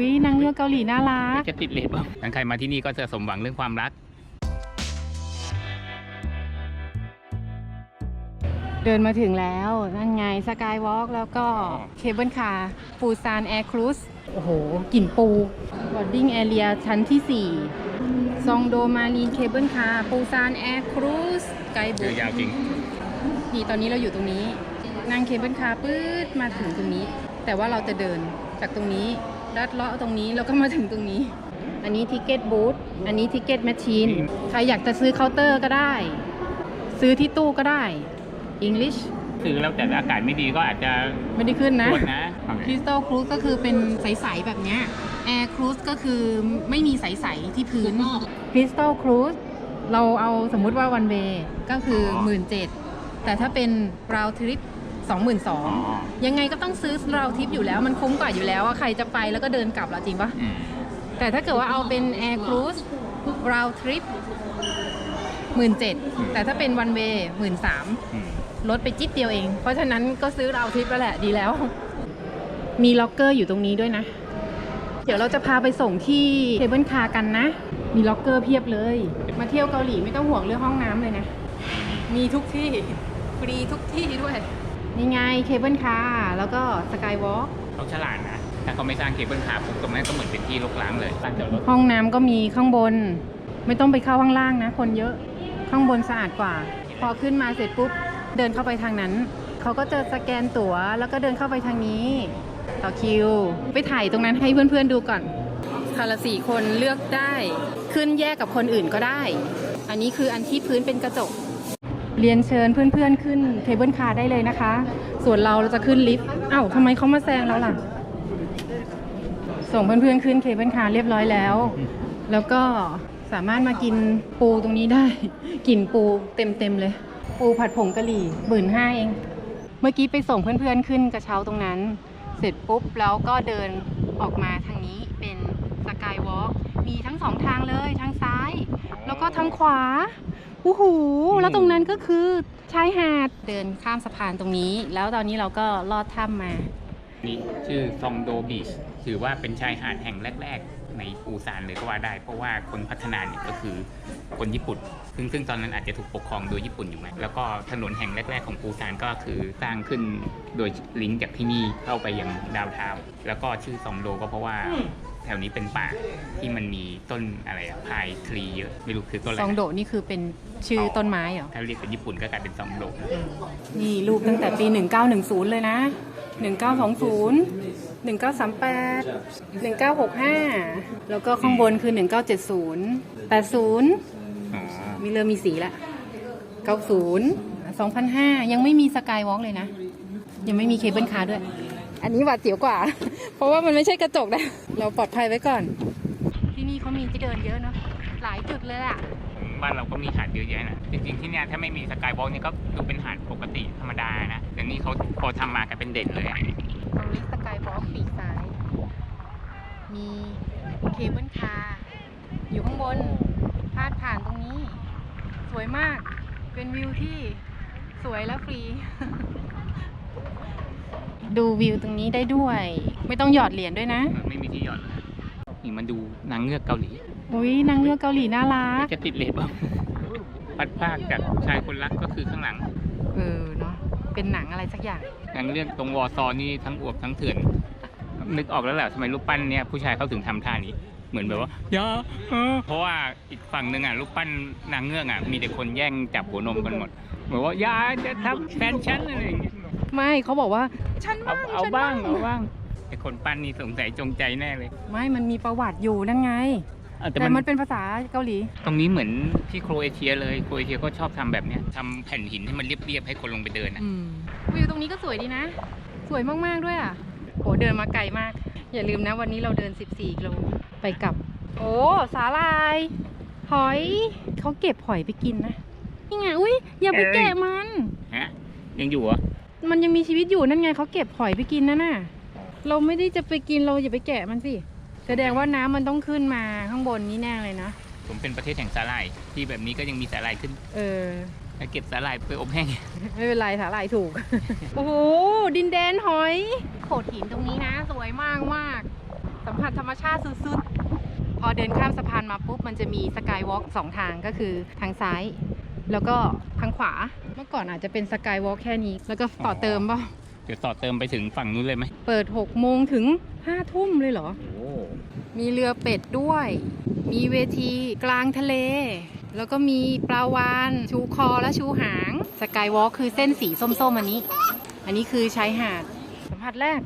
อุ้ยนางเงือกเกาหลีน่ารัก จะติดเลทบ้างงั้นใครมาที่นี่ก็จะสมหวังเรื่องความรัก เดินมาถึงแล้ว นั่นไงสกายวอล์กแล้วก็เคเบิลคาร์ปูซานแอร์ครูซโอ้โหกลิ่นปูบอดดิ้งแอเรียชั้นที่ 4 ซองโดมารีนเคเบิลคาร์ปูซานแอร์ครูซไกด์เยบุ๊อะยาวจริงนี่ตอนนี้เราอยู่ตรงนี้ นั่งเคเบิลคาร์ปื๊ดมาถึงตรงนี้ แต่ว่าเราจะเดินจากตรงนี้ ลัดเลาะตรงนี้แล้วก็มาถึงตรงนี้ อันนี้ทิเก็ตบูธอันนี้ทิเก็ตแมชชีนอืมใครอยากจะซื้อเคาน์เตอร์ก็ได้ ซื้อที่ตู้ก็ได้ English ซื้อแล้วแต่อากาศไม่ดีก็อาจจะไม่ได้ขึ้นนะปวดนะคริสตัลครูซก็คือเป็นใส ๆ แบบเนี้ยแอร์ครูซก็คือไม่มีใส ๆ ที่พื้นคริสตัลครูซเราเอาสมมุติว่าวันเวก็คือหมื่นเจ็ดแต่ถ้าเป็นราวทริป สองหมื่นสองอ๋อยังไงก็ต้องซื้อราวทริปอยู่แล้วมันคุ้มกว่าอยู่แล้วอะใครจะไปแล้วก็เดินกลับละจริงปะอืมแต่ถ้าเกิดว่าเอาเป็นแอร์ครูซราวทริปหมื่นเจ็ดแต่ถ้าเป็นวันเวหมื่นสามอืมลดไปจิ๊ดเดียวเอง เพราะฉะนั้นก็ซื้อเราวทิปแล้วแหละดีแล้ว มีล็อกเกอร์อยู่ตรงนี้ด้วยนะ เดี๋ยวเราจะพาไปส่งที่เคเบิลคาร์กันนะ มีล็อกเกอร์เพียบเลย มาเที่ยวเกาหลีไม่ต้องห่วงเรื่องห้องน้ำเลยนะ มีทุกที่ฟรีทุกที่ด้วย นี่ไงเคเบิลคาร์แล้วก็สกายวอล์กเขาฉลาดนะ ถ้าเขาไม่สร้างเคเบิลคาร์ปุ๊บตรงนั้นก็เหมือนเป็นที่รกร้างเลยสร้างจอดรถห้องน้ำก็มีข้างบน ไม่ต้องไปเข้าข้างล่างนะ คนเยอะข้างบนสะอาดกว่า พอขึ้นมาเสร็จปุ๊บเดินเข้าไปทางนั้น เขาก็จะสแกนตั๋ว แล้วก็เดินเข้าไปทางนี้ ต่อคิว ไปถ่ายตรงนั้นให้เพื่อนๆดูก่อนคาละสี่คนเลือกได้ ขึ้นแยกกับคนอื่นก็ได้ อันนี้คืออันที่พื้นเป็นกระจก เรียนเชิญเพื่อนๆขึ้นเคเบิลคาร์ได้เลยนะคะ ส่วนเราเราจะขึ้นลิฟต์อ้าวทำไมเขามาแซงเราล่ะ ส่งเพื่อนๆขึ้นเคเบิลคาร์เรียบร้อยแล้ว แล้วก็สามารถมากินปูตรงนี้ได้กลิ่นปูเต็มๆเลย ปูผัดผงกะหรี่หมื่นห้าเอง เมื่อกี้ไปส่งเพื่อนๆขึ้นกระเช้าตรงนั้น เสร็จปุ๊บแล้วก็เดินออกมาทางนี้เป็นสกายวอล์กมีทั้งสองทางเลยทางซ้าย แล้วก็ทางขวา โอ้โหแล้วตรงนั้นก็คือชายหาดเดินข้ามสะพานตรงนี้ แล้วตอนนี้เราก็ลอดถ้ำมา นี่ชื่อซองโดบีชถือว่าเป็นชายหาดแห่งแรก ๆ ในปูซานเลยก็ว่าได้ เพราะว่าคนพัฒนาเนี่ยก็คือคนญี่ปุ่น ซึ่งซึ่งตอนนั้นอาจจะถูกปกครองโดยญี่ปุ่นอยู่ไหมแล้วก็ถนนแห่งแรก ๆ ของปูซานก็คือสร้างขึ้นโดยลิงก์จากที่นี่เข้าไปยังดาวน์ทาวน์แล้วก็ชื่อซองโดก็เพราะว่า แถวนี้เป็นป่าที่มันมีต้นอะไรอะพายทรีเยอะไม่รู้คือต้นอะไรซองนะโดนี่คือเป็นชื่อต้นไม้เหรอ ถ้าเรียกเป็นญี่ปุ่นก็กลายเป็นซองโดนี่รูปตั้งแต่ปี 1910 เลยนะ 1920 1938 1965 แล้วก็ข้างบนคือ 1970 80อ๋อมีเริ่มมีสีละ90 2005 ยังไม่มีสกายวอล์กเลยนะ ยังไม่มีเคเบิลคาร์ด้วย อันนี้หวาดเสียวกว่า เพราะว่ามันไม่ใช่กระจกนะเราปลอดภัยไว้ก่อน ที่นี่เขามีที่เดินเยอะเนาะหลายจุดเลยอะบ้านเราก็มีหาดเยอะแยะนะ จริงๆที่เนี่ยถ้าไม่มีสกายวอล์กนี่ก็ดูเป็นหาดปกติธรรมดานะ แต่นี่เขาพอทำมากลายเป็นเด่นเลยอะตรงนี้สกายวอล์กปีกซ้าย มีเคเบิลคาร์อยู่ข้างบนพาดผ่านตรงนี้ สวยมาก เป็นวิวที่สวยและฟรี ดูวิวตรงนี้ได้ด้วย ไม่ต้องหยอดเหรียญด้วยนะเออไม่มีที่หย่อนเลยนี่มาดูนางเงือกเกาหลีอุ้ยนางเงือกเกาหลีน่ารัก จะติดเลทบ้างพัดภาคจากชายคนรักก็คือข้างหลัง เออเนาะเป็นหนังอะไรสักอย่างนางเงือกตรงวอร์ซอนี่ทั้งอวบทั้งเถื่อน นึกออกแล้วแหละทำไมรูปปั้นเนี่ยผู้ชายเขาถึงทำท่านี้ เหมือนแบบว่าอย่าเออเพราะว่าอีกฝั่งหนึ่งอะรูปปั้นนางเงือกอะมีแต่คนแย่งจับหัวนมกันหมด เหมือนว่าอย่าจะทำแฟนฉันอะไรอย่างเงี้ย ไม่เขาบอกว่า ฉันเอาบ้างเอาฉันบ้างเอาบ้างไอคนปั้นนี่สงสัยจงใจแน่เลยไม่มันมีประวัติอยู่นั่นไงเออแต่แต่มันมันเป็นภาษาเกาหลี ตรงนี้เหมือนที่โครเอเชียเลยโครเอเชียก็ชอบทำแบบเนี้ยทำแผ่นหินให้มันเรียบๆให้คนลงไปเดินอะอืมวิวตรงนี้ก็สวยดีนะ สวยมาก ๆ ด้วยอะโหเดินมาไกลมาก อย่าลืมนะวันนี้เราเดิน 14กิโลไปกลับ โอ้สาลาย หอยเขาเก็บหอยไปกินนะนี่ไงอุ้ยอย่าไปแกะมัน ฮะยังอยู่เหรอ มันยังมีชีวิตอยู่นั่นไงเขาเก็บหอยไปกินนั่นน่ะ เราไม่ได้จะไปกินเราอย่าไปแกะมันสิ แสดงว่าน้ำมันต้องขึ้นมาข้างบนนี้แน่เลยนะ ผมเป็นประเทศแห่งสาหร่าย ที่แบบนี้ก็ยังมีสาหร่ายขึ้นเออ แล้วเก็บสาหร่ายไปอบแห้ง ไม่เป็นไรสาหร่ายถูก โอ้โห ดินแดนหอย โขดหินตรงนี้นะ สวยมากมากสสัมผัสธรรมชาติสุดๆ พอเดินข้ามสะพานมาปุ๊บ มันจะมีสกายวอล์กสองทางก็คือทางซ้าย แล้วก็ทางขวา เมื่อก่อนอาจจะเป็นสกายวอล์กแค่นี้ แล้วก็ต่อเติมเปล่าเดี๋ยวต่อเติมไปถึงฝั่งนู้นเลยไหมเปิด6โมงถึง5ทุ่มเลยเหรอ โอ้มีเรือเป็ดด้วย มีเวทีกลางทะเล แล้วก็มีปลาวานชูคอและชูหาง สกายวอล์กคือเส้นสีส้มๆอันนี้ อันนี้คือชายหาด สัมผัสแรก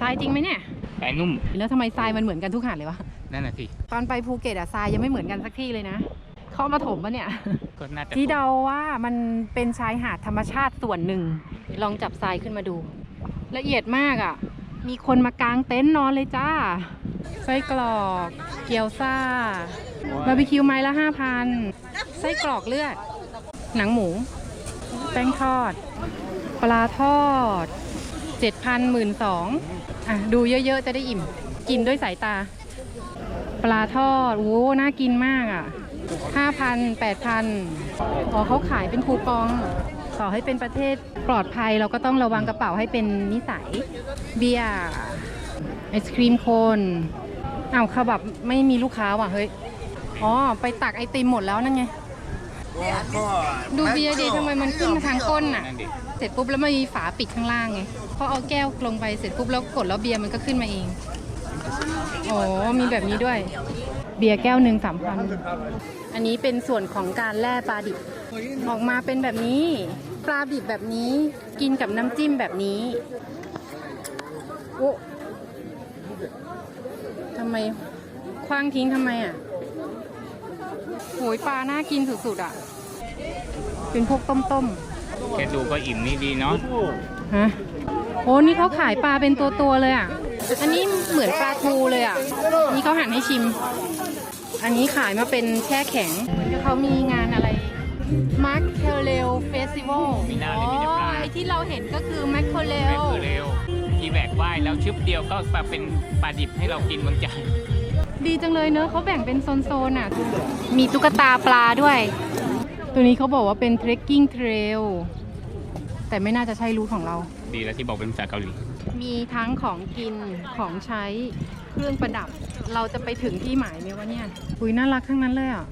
ทรายจริงไหมเนี่ยสายนุ่ม แล้วทำไมทรายมันเหมือนกันทุกหาดเลยวะ นั่นน่ะสิ ตอนไปภูเก็ตอะทรายยังไม่เหมือนกันสักที่เลยนะ เข้ามาถมปะเนี่ย ก็น่าจะที่เดาว่ามันเป็นชายหาดธรรมชาติส่วนหนึ่ง ลองจับทรายขึ้นมาดู ละเอียดมากอะ่ะ มีคนมากางเต็นท์นอนเลยจ้าไส้กรอก เกี๊ยวซ่า บาร์บีคิวไม้ละห้าพันไส้กรอกเลือด หนังหมู แป้งทอด ปลาทอดเจ็ดพันหมื่นสองอะ ดูเยอะๆ จะได้อิ่ม กินด้วยสายตา ปลาทอด โอ้ น่ากินมากอะ ห้าพันแปดพันอ๋อเขาขายเป็นคูปอง ต่อให้เป็นประเทศปลอดภัยเราก็ต้องระวังกระเป๋าให้เป็นนิสัย เบียร์ไอศครีมโคนอ้าวเขาแบบไม่มีลูกค้าว่ะเฮ้ย อ๋อ ไปตักไอติมหมดแล้วนั่นไง ดูเบียร์ดีทำไมมันขึ้นทางก้นอะ เสร็จปุ๊บแล้วมันมีฝาปิดข้างล่างไงพอเอาแก้วลงไปเสร็จปุ๊บแล้วกดแล้วเบียร์มันก็ขึ้นมาเองโอ้มีแบบนี้ด้วย เบียร์แก้วหนึ่งสามพัน อันนี้เป็นส่วนของการแล่ปลาดิบ ออกมาเป็นแบบนี้ ปลาดิบแบบนี้ กินกับน้ำจิ้มแบบนี้ โอ้ทำไมคว้างทิ้งทำไมอะโหยปลาน่ากินสุดๆอะ เป็นพวกต้มๆแค่ดูก็อิ่มนี่ดีเนาะฮะโอ้นี่เขาขายปลาเป็นตัวตัวๆเลยอะ อันนี้เหมือนปลาทูเลยอะ นี่เขาหั่นให้ชิม อันนี้ขายมาเป็นแช่แข็งเขามีงานอะไร m a r k c e l e l Festival มีหน้าเลยมีแต่ปลาไอที่เราเห็นก็คือ m a r k c e l e แม่ l คือเร็วที่แบกว่ายแล้วชึบเดียวก็มาเป็นปลาดิบให้เรากินบนจานดีจังเลยเนอะเขาแบ่งเป็นโซนๆอะ มีตุ๊กตาปลาด้วย ตัวนี้เขาบอกว่าเป็น trekking trail แต่ไม่น่าจะใช่รูทของเรา ดีแล้วที่บอกเป็นภาษาเกาหลี มีทั้งของกินของใช้ เครื่องประดับ เราจะไปถึงที่หมายไหมวะเนี่ยอุยน่ารักทั้งนั้นเลยอะ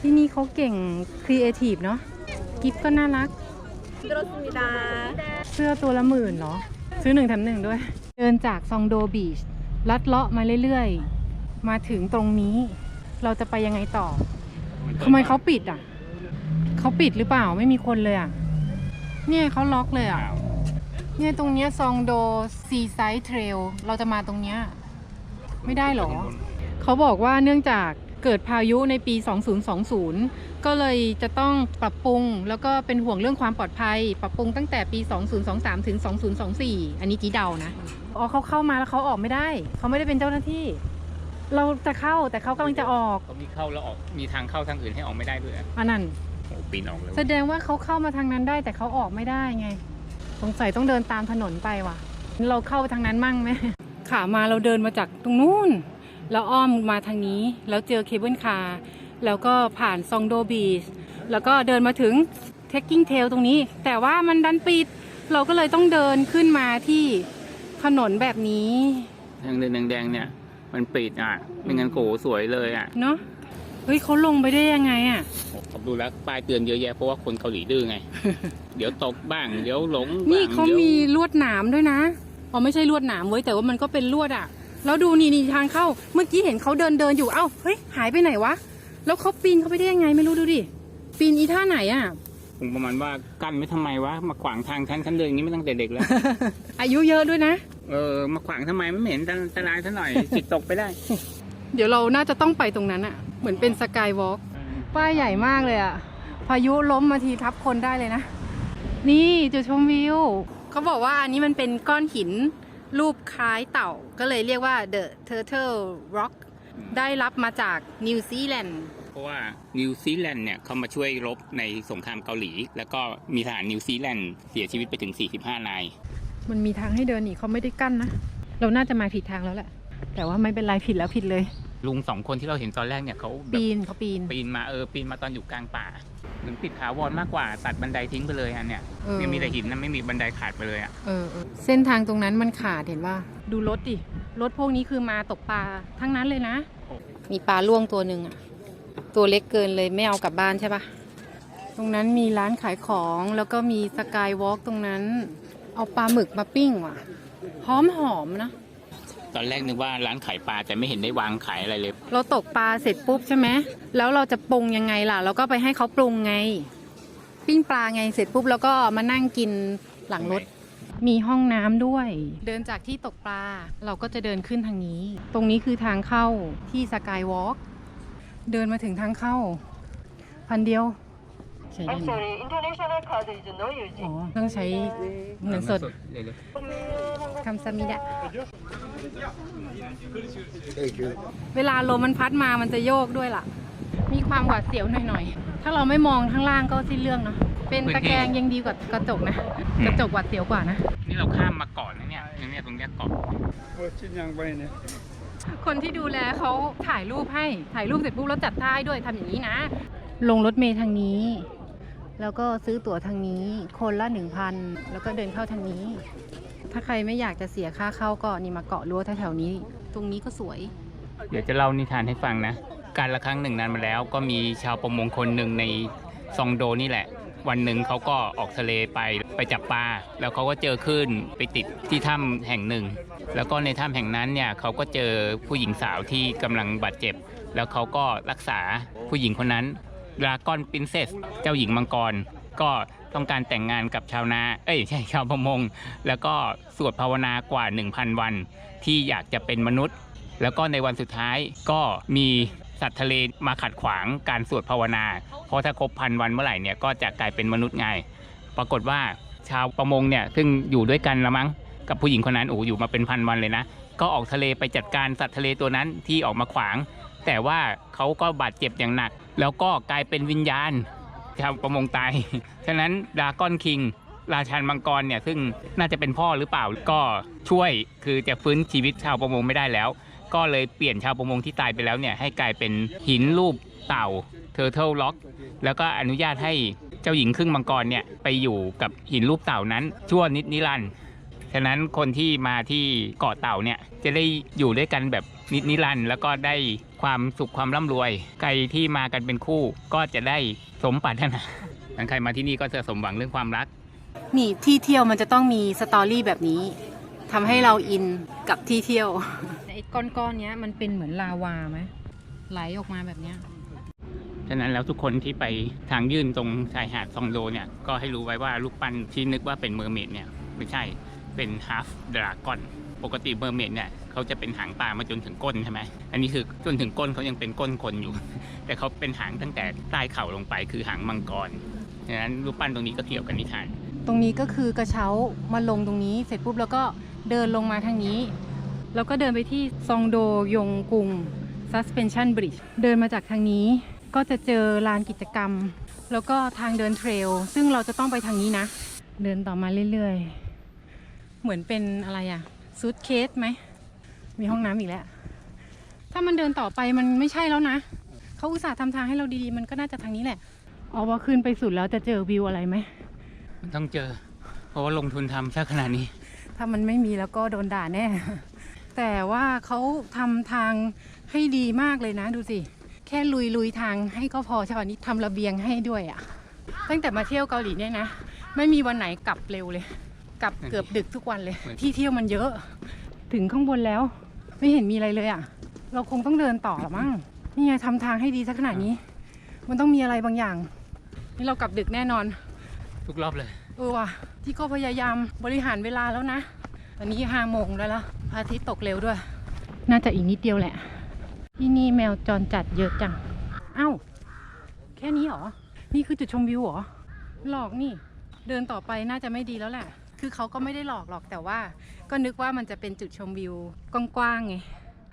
ที่นี่เขาเก่งครีเอทีฟเนาะ กิฟก็น่ารัก เสื้อตัวละหมื่นเหรอ ซื้อหนึ่งแถมหนึ่งด้วย เดินจากซองโดบีช ลัดเลาะมาเรื่อยๆ มาถึงตรงนี้ เราจะไปยังไงต่อทำไมเขาปิดอะ เขาปิดหรือเปล่าไม่มีคนเลยอะ เนี่ยเขาล็อกเลยอะ เนี่ยตรงเนี้ยซองโดซีไซด์เทรลเราจะมาตรงเนี้ย ไม่ได้เหรอ เขาบอกว่าเนื่องจากเกิดพายุในปี 2020 ก็เลยจะต้องปรับปรุง แล้วก็เป็นห่วงเรื่องความปลอดภัย ปรับปรุงตั้งแต่ปี 2023 ถึง 2024 อันนี้จีเดานะ อ๋อเขาเข้ามาแล้วเขาออกไม่ได้ เขาไม่ได้เป็นเจ้าหน้าที่ เราจะเข้าแต่เขากำลังจะออก เขามีเข้าแล้วออก มีทางเข้าทางอื่นให้ออกไม่ได้ด้วยอะอันนั้นโอ้ปีนออกเลยแสดงว่าเขาเข้ามาทางนั้นได้แต่เขาออกไม่ได้ไง สงสัยต้องเดินตามถนนไปว่ะ เราเข้าทางนั้นมั่งไหม ขามาเราเดินมาจากตรงนู้นแล้วอ้อมมาทางนี้ แล้วเจอเคเบิลคาร์แล้วก็ผ่านซองโดบีชแล้วก็เดินมาถึงเทคกิ้งเทลตรงนี้ แต่ว่ามันดันปิด เราก็เลยต้องเดินขึ้นมาที่ถนนแบบนี้ ทางเดินแดงๆเนี่ย มันปิดอะไม่งั้นโกสวยเลยอะเนาะเฮ้ยเขาลงไปได้ยังไงอะ่ะผมดูแล้วป้ายเตือนเยอะแยะเพราะว่าคนเกาหลีดื้อไง เดี๋ยวตกบ้าง เดี๋ยวหลงบ้างนี่เขาดี๋ยวมีลวดหนามด้วยนะ อ๋อไม่ใช่ลวดหนามเว้ยแต่ว่ามันก็เป็นลวดอะแล้วดูนี่นี่ทางเข้า เมื่อกี้เห็นเขาเดินเดินอยู่เอ้าเฮ้ยหายไปไหนวะแล้วเขาปีนเข้าไปได้ยังไงไม่รู้ดูดิปีนอีท่าไหนอะคงประมาณว่ากั้นไว้ทำไมวะมาขวางทางฉันฉันเดินอย่างนี้มาตั้งแต่เด็กแล้วอายุเยอะด้วยนะเออมาขวางทำไมไม่เห็นอันตรายซะหน่อยจิตตกไปได้ เดี๋ยวเราน่าจะต้องไปตรงนั้นอะเหมือนเป็นสกายวอล์กป้ายใหญ่มากเลยอะพายุล้มมาทีทับคนได้เลยนะ นี่จุดชมวิว เขาบอกว่าอันนี้มันเป็นก้อนหินรูปคล้ายเต่า ก็เลยเรียกว่า The Turtle Rock ได้รับมาจากนิวซีแลนด์เพราะว่านิวซีแลนด์เนี่ยเขามาช่วยรบในสงครามเกาหลี แล้วก็มีทหารนิวซีแลนด์เสียชีวิตไปถึง 45 นาย มันมีทางให้เดินนี่เขาไม่ได้กั้นนะ เราน่าจะมาผิดทางแล้วแหละ แต่ว่าไม่เป็นไรผิดแล้วผิดเลย ลุงสองคนที่เราเห็นตอนแรกเนี่ยเขาแบบปีนเขาปีน ปีนมาเออปีนมาตอนอยู่กลางป่า เหมือนปิดถาวรมากกว่า ตัดบันไดทิ้งไปเลยอันเนี่ยเออ ยังมีแต่หินนะไม่มีบันไดขาดไปเลยอะเออเออเส้นทางตรงนั้นมันขาดเห็นว่า ดูรถดิ รถพวกนี้คือมาตกปลาทั้งนั้นเลยนะ มีปลาล่วงตัวหนึ่งอะตัวเล็กเกินเลยไม่เอากลับบ้านใช่ปะตรงนั้นมีร้านขายของแล้วก็มีสกายวอล์กตรงนั้น เอาปลาหมึกมาปิ้งว่ะหอมหอมๆนะ ตอนแรกนึกว่าร้านขายปลาแต่ไม่เห็นได้วางขายอะไรเลย เราตกปลาเสร็จปุ๊บใช่ไหมแล้วเราจะปรุงยังไงล่ะ เราก็ไปให้เขาปรุงไง ปิ้งปลาไงเสร็จปุ๊บแล้วก็มานั่งกินหลังรถ มีห้องน้ำด้วย เดินจากที่ตกปลาเราก็จะเดินขึ้นทางนี้ ตรงนี้คือทางเข้าที่สกายวอล์กเดินมาถึงทางเข้า พันเดียวใช้ได้ I'm ไหม sorry, international card is no อ๋อ using. ต้องใช้เงินสดเลยคำสมิดะ เวลาลมมันพัดมามันจะโยกด้วยล่ะ มีความหวาดเสียวหน่อยๆ ถ้าเราไม่มองข้างล่างก็สิ้นเรื่องเนาะ เป็นตะแกรงยังดีกว่ากระจกนะ กระจกหวาดเสียวกว่านะ นี่เราข้ามมาก่อนนะเนี่ยเนี่ยตรงเนี้ยเกาะคนที่ดูแลเขาถ่ายรูปให้ถ่ายรูปเสร็จปุ๊บแล้วจัดท่าให้ด้วยทำอย่างนี้นะ ลงรถเมล์ทางนี้ แล้วก็ซื้อตั๋วทางนี้ คนละหนึ่งพันแล้วก็เดินเข้าทางนี้ ถ้าใครไม่อยากจะเสียค่าเข้าก็นี่มาเกาะรั้วแถวๆนี้ ตรงนี้ก็สวย เดี๋ยวจะเล่านิทานให้ฟังนะ การละครั้งหนึ่งนานมาแล้ว ก็มีชาวประมงคนหนึ่งในซองโดนี่แหละ วันหนึ่งเขาก็ออกทะเลไปไปจับปลาแล้วเขาก็เจอคลื่นไปติดที่ถ้ำแห่งหนึ่ง แล้วก็ในถ้ำแห่งนั้นเนี่ยเขาก็เจอผู้หญิงสาวที่กำลังบาดเจ็บ แล้วเขาก็รักษาผู้หญิงคนนั้นดราก้อนปรินเซสเจ้าหญิงมังกรก็ ต้องการแต่งงานกับชาวนา เอ้ยใช่ชาวประมง แล้วก็สวดภาวนากว่า 1,000 วัน ที่อยากจะเป็นมนุษย์ แล้วก็ในวันสุดท้ายก็มีสัตว์ทะเลมาขัดขวางการสวดภาวนา เพราะถ้าครบพันวันเมื่อไหร่เนี่ยก็จะกลายเป็นมนุษย์ไง ปรากฏว่าชาวประมงเนี่ยซึ่งอยู่ด้วยกันละมั้งกับผู้หญิงคนนั้นโอ้อยู่มาเป็นพันวันเลยนะ ก็ออกทะเลไปจัดการสัตว์ทะเลตัวนั้นที่ออกมาขวาง แต่ว่าเขาก็บาดเจ็บอย่างหนัก แล้วก็กลายเป็นวิญญาณ ชาวประมงตาย ฉะนั้นดาก้อนคิง ราชันมังกรเนี่ยซึ่งน่าจะเป็นพ่อหรือเปล่าก็ช่วยคือจะฟื้นชีวิตชาวประมงไม่ได้แล้ว ก็เลยเปลี่ยนชาวประมงที่ตายไปแล้วเนี่ยให้กลายเป็นหินรูปเต่าเทอร์เทิลล็อกแล้วก็อนุญาตให้เจ้าหญิงครึ่งมังกรเนี่ยไปอยู่กับหินรูปเต่านั้นชั่วนิดนิรันดร์ฉะนั้นคนที่มาที่เกาะเต่าเนี่ยจะได้อยู่ด้วยกันแบบนิดนิรันดร์แล้วก็ได้ความสุขความร่ำรวย ใครที่มากันเป็นคู่ก็จะได้ สมปรารถนาถ้าใครมาที่นี่ก็จะสมหวังเรื่องความรัก นี่ที่เที่ยวมันจะต้องมีสตอรี่แบบนี้ทำให้เราอินกับที่เที่ยวไอ้ก้อนๆเนี้ยมันเป็นเหมือนลาวาไหมไหลออกมาแบบเนี้ยฉะนั้นแล้วทุกคนที่ไปทางยื่นตรงชายหาดซองโดเนี่ยก็ให้รู้ไว้ว่าลูกปั้นที่นึกว่าเป็นเมอร์เมดเนี่ยไม่ใช่เป็นฮาฟดราก้อนปกติเมอร์เมดเนี่ย เขาจะเป็นหางปลามาจนถึงก้นใช่ไหมอันนี้คือจนถึงก้นเขายังเป็นก้นคนอยู่ แต่เขาเป็นหางตั้งแต่ใต้เข่าลงไปคือหางมังกรฉะนั้นรูปปั้นตรงนี้ก็เกี่ยวกับนิทาน ตรงนี้ก็คือกระเช้ามาลงตรงนี้ เสร็จปุ๊บแล้วก็เดินลงมาทางนี้ แล้วก็เดินไปที่ซองโดยงกุง suspension bridge เดินมาจากทางนี้ ก็จะเจอลานกิจกรรม แล้วก็ทางเดินเทรล ซึ่งเราจะต้องไปทางนี้นะ เดินต่อมาเรื่อยๆ เหมือนเป็นอะไรอะซูทเคสไหม มีห้องน้ำอีกแล้ว ถ้ามันเดินต่อไปมันไม่ใช่แล้วนะ เขาอุตส่าห์ทำทางให้เราดีๆ มันก็น่าจะทางนี้แหละ อ๋อว่าขึ้นไปสุดแล้วจะเจอวิวอะไรไหมต้องเจอ เพราะว่าลงทุนทำซะขนาดนี้ ถ้ามันไม่มีแล้วก็โดนด่าแน่ แต่ว่าเขาทำทางให้ดีมากเลยนะ ดูสิ แค่ลุยลุยทางให้ก็พอใช่ป่ะนี่ทำระเบียงให้ด้วยอะ่ะ ตั้งแต่มาเที่ยวเกาหลีเนี่ยนะ ไม่มีวันไหนกลับเร็วเลย กลับเกือบดึกทุกวันเลย ที่เที่ยวมันเยอะ ถึงข้างบนแล้ว ไม่เห็นมีอะไรเลยอะ่ะ เราคงต้องเดินต่อหรอมั้งนี่ไงทำทางให้ดีสักขนาดนี้ มันต้องมีอะไรบางอย่าง นี่เรากลับดึกแน่นอน ทุกรอบเลยเออว่ะที่ก็พยายามบริหารเวลาแล้วนะ ตอนนี้ห้าโมงแล้วล่ะพระอาทิตย์ตกเร็วด้วย น่าจะอีกนิดเดียวแหละ ที่นี่แมวจรจัดเยอะจังเอ้าแค่นี้เหรอ นี่คือจุดชมวิวเหรอ หลอกนี่ เดินต่อไปน่าจะไม่ดีแล้วแหละ คือเขาก็ไม่ได้หลอกหรอกแต่ว่า ก็นึกว่ามันจะเป็นจุดชมวิวกว้างๆไง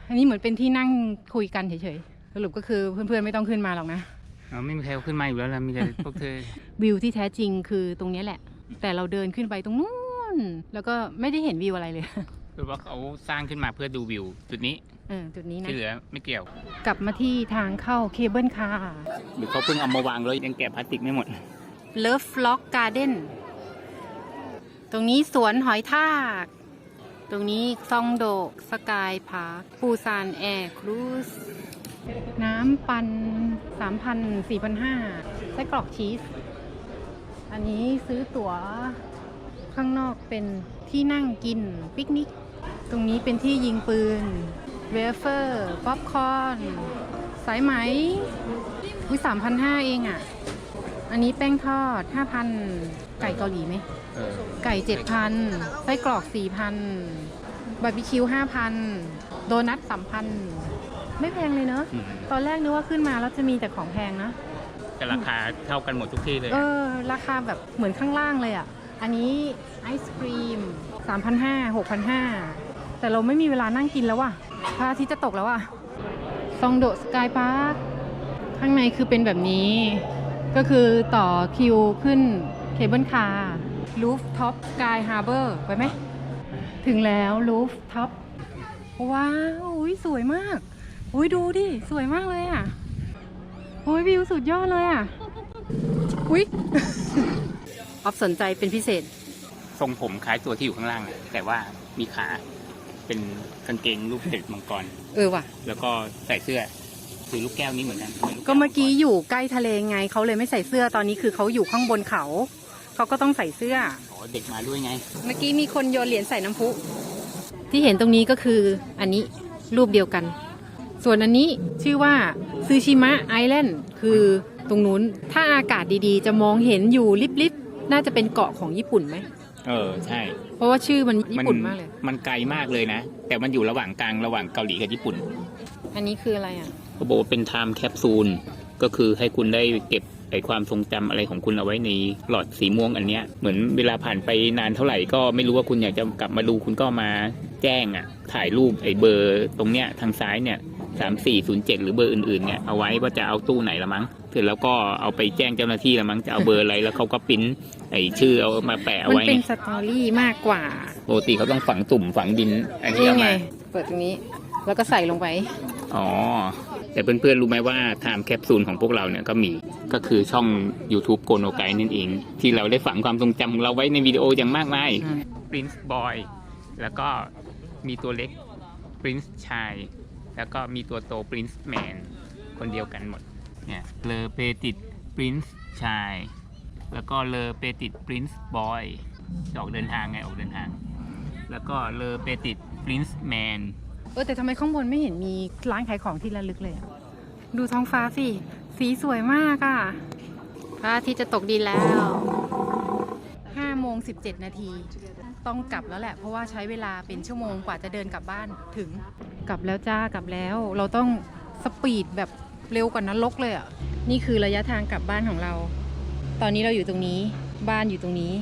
อันนี้เหมือนเป็นที่นั่งคุยกันเฉยๆสรุปก็คือเพื่อนๆไม่ต้องขึ้นมาหรอกนะเราไม่มีใครเอาขึ้นมาอยู่แล้วละมีแต่พวกเธอ วิวที่แท้จริงคือตรงเนี้ยแหละ แต่เราเดินขึ้นไปตรงนู้นแล้วก็ไม่ได้เห็นวิวอะไรเลยหรือว่าเขาสร้างขึ้นมาเพื่อดูวิว จุดนี้เออจุดนี้นะที่เหลือไม่เกี่ยว กลับมาที่ทางเข้าเคเบิลคาร์หรือเขาเพิ่งเอามาวางเลยยังแกะพลาสติกไม่หมดเลิฟล็อกการ์เด้น ตรงนี้สวนหอยทาก ตรงนี้ซองโดกสกายพาร์คปูซานแอร์ครูซน้ำปันสามพันสี่พันห้าไส้กรอกชีส อันนี้ซื้อตั๋วข้างนอกเป็นที่นั่งกินปิกนิก ตรงนี้เป็นที่ยิงปืน เวเฟอร์ ป๊อปคอร์น สายไหมวิสามพันห้าเองอะ่ะ อันนี้แป้งทอดห้าพันไก่เกาหลีไหม เออไก่เจ็ดพันไส้กรอกสี่พันบาร์บีคิวห้าพันโดนัทสามพันไม่แพงเลยเนอะ อืมตอนแรกนึกว่าขึ้นมาแล้วจะมีแต่ของแพงนะ แต่ราคาเท่ากันหมดทุกที่เลยเออราคาแบบเหมือนข้างล่างเลยอะ อันนี้ไอศครีม 3,500 6,500 แต่เราไม่มีเวลานั่งกินแล้วว่ะพระอาทิตย์จะตกแล้วอะซองโดสกายพาร์คข้างในคือเป็นแบบนี้ ก็คือต่อคิวขึ้นเคเบิลคาร์ลูฟท็อปสกายฮาร์เบอร์ไปไหม ถึงแล้วลูฟท็อปว้าวอุ้ยสวยมาก อุ้ยดูดิ สวยมากเลยอะ โอ้ยวิวสุดยอดเลยอะ อุ๊ยออฟสนใจเป็นพิเศษ ทรงผมคล้ายตัวที่อยู่ข้างล่างเลยแต่ว่ามีขาเป็นกางเกงรูปเด็กมังกร เออว่ะ แล้วก็ใส่เสื้อ ถือลูกแก้วนี้เหมือนกันป็นลูก็เมื่อกี้อยู่ใกล้ทะเลไงเขาเลยไม่ใส่เสื้อตอนนี้คือเขาอยู่ข้างบนเขาเขาก็ต้องใส่เสื้อ อ๋อเด็กมาด้วยไง เมื่อกี้มีคนโยนเหรียญใส่น้ำพุ ที่เห็นตรงนี้ก็คืออันนี้รูปเดียวกัน ส่วนอันนี้ชื่อว่าซูชิมะไอแลนด์คือตรงนู้น ถ้าอากาศดีๆ จะมองเห็นอยู่ลิบๆ น่าจะเป็นเกาะของญี่ปุ่นไหม เออใช่เพราะว่าชื่อมันญี่ปุ่นมากเลย มันไกลมากเลยนะ แต่มันอยู่ระหว่างกลางระหว่างเกาหลีกับญี่ปุ่น อันนี้คืออะไรอะ เขาบอกว่าเป็นไทม์แคปซูลก็คือให้คุณได้เก็บไอความทรงจำอะไรของคุณเอาไว้ในหลอดสีม่วงอันเนี้ยเหมือนเวลาผ่านไปนานเท่าไหร่ก็ไม่รู้ว่าคุณอยากจะกลับมาดูคุณก็มาแจ้งอะ ถ่ายรูปไอเบอร์ตรงเนี้ยทางซ้ายเนี่ยสามสี่ศูนย์เจ็ดหรือเบอร์อื่นๆเนี่ยเอาไว้ว่าจะเอาตู้ไหนละมั้งเสร็จแล้วก็เอาไปแจ้งเจ้าหน้าที่ละมั้งจะเอาเบอร์อะไรแล้วเขาก็ปริ้นไอชื่อเอามาแปะเอามันไว้เป็ไงนสตอรี่มากกว่าปกติเขาต้องฝังตุ่มฝังดินอันนี้นี่เอาไงมาเปิดตรงนี้ แล้วก็ใส่ลงไป อ๋อ แต่เพื่อนๆ รู้ไหมว่าไทม์แคปซูลของพวกเราเนี่ยก็มีก็คือช่อง YouTube โกโนไกนั่นเอง ที่เราได้ฝังความทรงจำของเราไว้ในวิดีโออย่างมากมาย อืม Prince Boy แล้วก็มีตัวเล็ก Prince ชาย แล้วก็มีตัวโต Prince Man คนเดียวกันหมด เนี่ย เลอเปติด Prince ชาย แล้วก็เลอเปติด Prince Boy ออกเดินทางไงออกเดินทาง แล้วก็เลอเปติด Prince Man เออแต่ทำไมข้างบนไม่เห็นมีร้านขายของที่ระลึกเลยอะดูท้องฟ้าสิ สีสวยมากอะพระอาทิตย์จะตกดินแล้ว5โมง17 นาที ต้องกลับแล้วแหละ เพราะว่าใช้เวลาเป็นชั่วโมงกว่าจะเดินกลับบ้านถึง กลับแล้วจ้ากลับแล้ว เราต้องสปีดแบบเร็วกว่านรกเลยอะนี่คือระยะทางกลับบ้านของเรา ตอนนี้เราอยู่ตรงนี้ บ้านอยู่ตรงนี้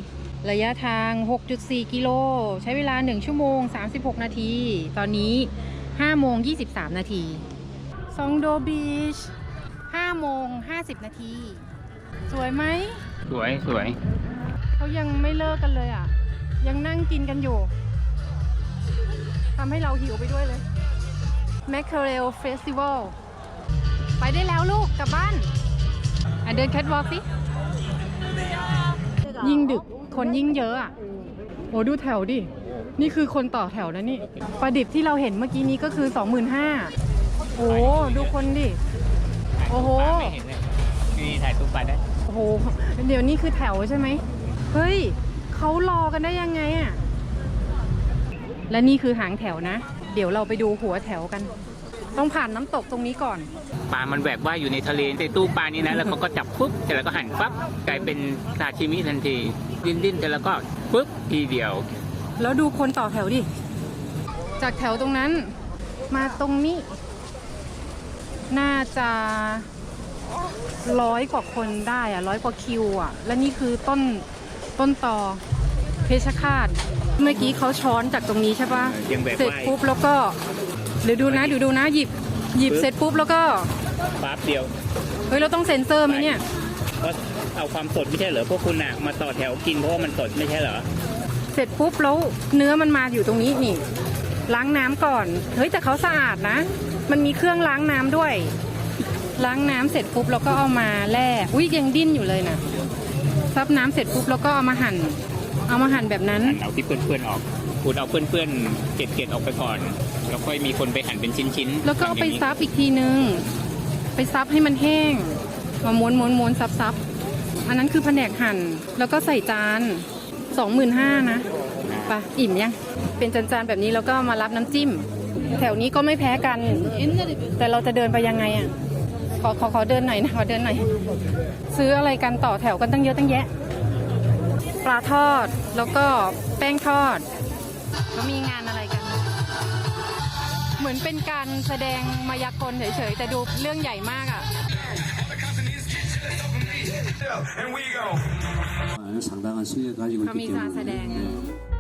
ระยะทาง 6.4 กิโล ใช้เวลา 1 ชั่วโมง 36 นาที ตอนนี้ 5 โมง 23 นาทีซองโดบีช 5 โมง 50 นาที สวยไหม สวยสวย เขายังไม่เลิกกันเลยอะ ยังนั่งกินกันอยู่ ทำให้เราหิวไปด้วยเลย m a c k e r e l Festival ไปได้แล้วลูก กลับบ้าน อะเดินแคทวอล์กสิ ยิ่งดึก คนยิ่งเยอะอะโหดูแถวดิ นี่คือคนต่อแถวนะนี่ปลาดิบที่เราเห็นเมื่อกี้นี้ก็คือ 25,000โอ้โหดูคนดิ โอ้โหไม่เห็นเลยนี่ถ่ายตู้ปลาได้โอ้โห เดี๋ยวนี้คือแถวใช่ไหมเฮ้ยเขารอกันได้ยังไงอะและนี่คือหางแถวนะ เดี๋ยวเราไปดูหัวแถวกัน ต้องผ่านน้ำตกตรงนี้ก่อน ปลา มันแหวกว่ายอยู่ในทะเลในตู้ปลานี้นะ แล้วเขาก็จับปุ๊บเสร็จแล้วก็หั่นปั๊บกลายเป็นซาชิมิทันที ดิ้นดิ้นๆเสร็จแล้วก็ปุ๊บทีเดียว แล้วดูคนต่อแถวดิ จากแถวตรงนั้น มาตรงนี้ น่าจะร้อยกว่าคนได้อะร้อยกว่าคิวอะและนี่คือต้นต้นตอเพชรฆาตเมื่อกี้เขาช้อนจากตรงนี้ใช่ปะยังแบกเสร็จว่ายปุ๊บแล้วก็เดี๋ยวดูนะเดี๋ยวดูนะหยิบหยิบเสร็จปุ๊บแล้วก็ปั๊บเดียว เฮ้ย เราต้องเซ็นเซอร์ไหมเนี่ยก็ เอาความสดไม่ใช่เหรอพวกคุณอะมาต่อแถวกินเพราะว่ามันสดไม่ใช่เหรอเสร็จปุ๊บแล้วเนื้อมันมาอยู่ตรงนี้นี่ ล้างน้ำก่อนเฮ้ยแต่เขาสะอาดนะ มันมีเครื่องล้างน้ำด้วย ล้างน้ำเสร็จปุ๊บแล้วก็เอามาแล่อุ้ยยังดิ้นอยู่เลยนะซับน้ำเสร็จปุ๊บแล้วก็เอามาหั่น เอามาหั่นแบบนั้น หั่นเอาที่เพื่อนๆออกขูดเอาเพื่อนๆเกล็ดๆออกไปก่อน แล้วค่อยมีคนไปหั่นเป็นชิ้นๆแล้วก็เอาไปทำย่งนี้ซับอีกทีนึง ไปซับให้มันแห้งมาม้วนม้วนม้วนซับซับ อันนั้นคือแผนกหั่น แล้วก็ใส่จานสองหมื่นห้านะปะอิ่มยัง เป็นจานๆแบบนี้แล้วก็มารับน้ำจิ้ม แถวนี้ก็ไม่แพ้กัน แต่เราจะเดินไปยังไงอะ ขอขอขอเดินหน่อยนะขอเดินหน่อย ซื้ออะไรกันต่อแถวกันตั้งเยอะตั้งแยะ ปลาทอดแล้วก็แป้งทอดแล้วมีงานอะไรกัน เหมือนเป็นการแสดงมายากลเฉยๆแต่ดูเรื่องใหญ่มากอะ 상당한 실력 가지고 있기 때문에.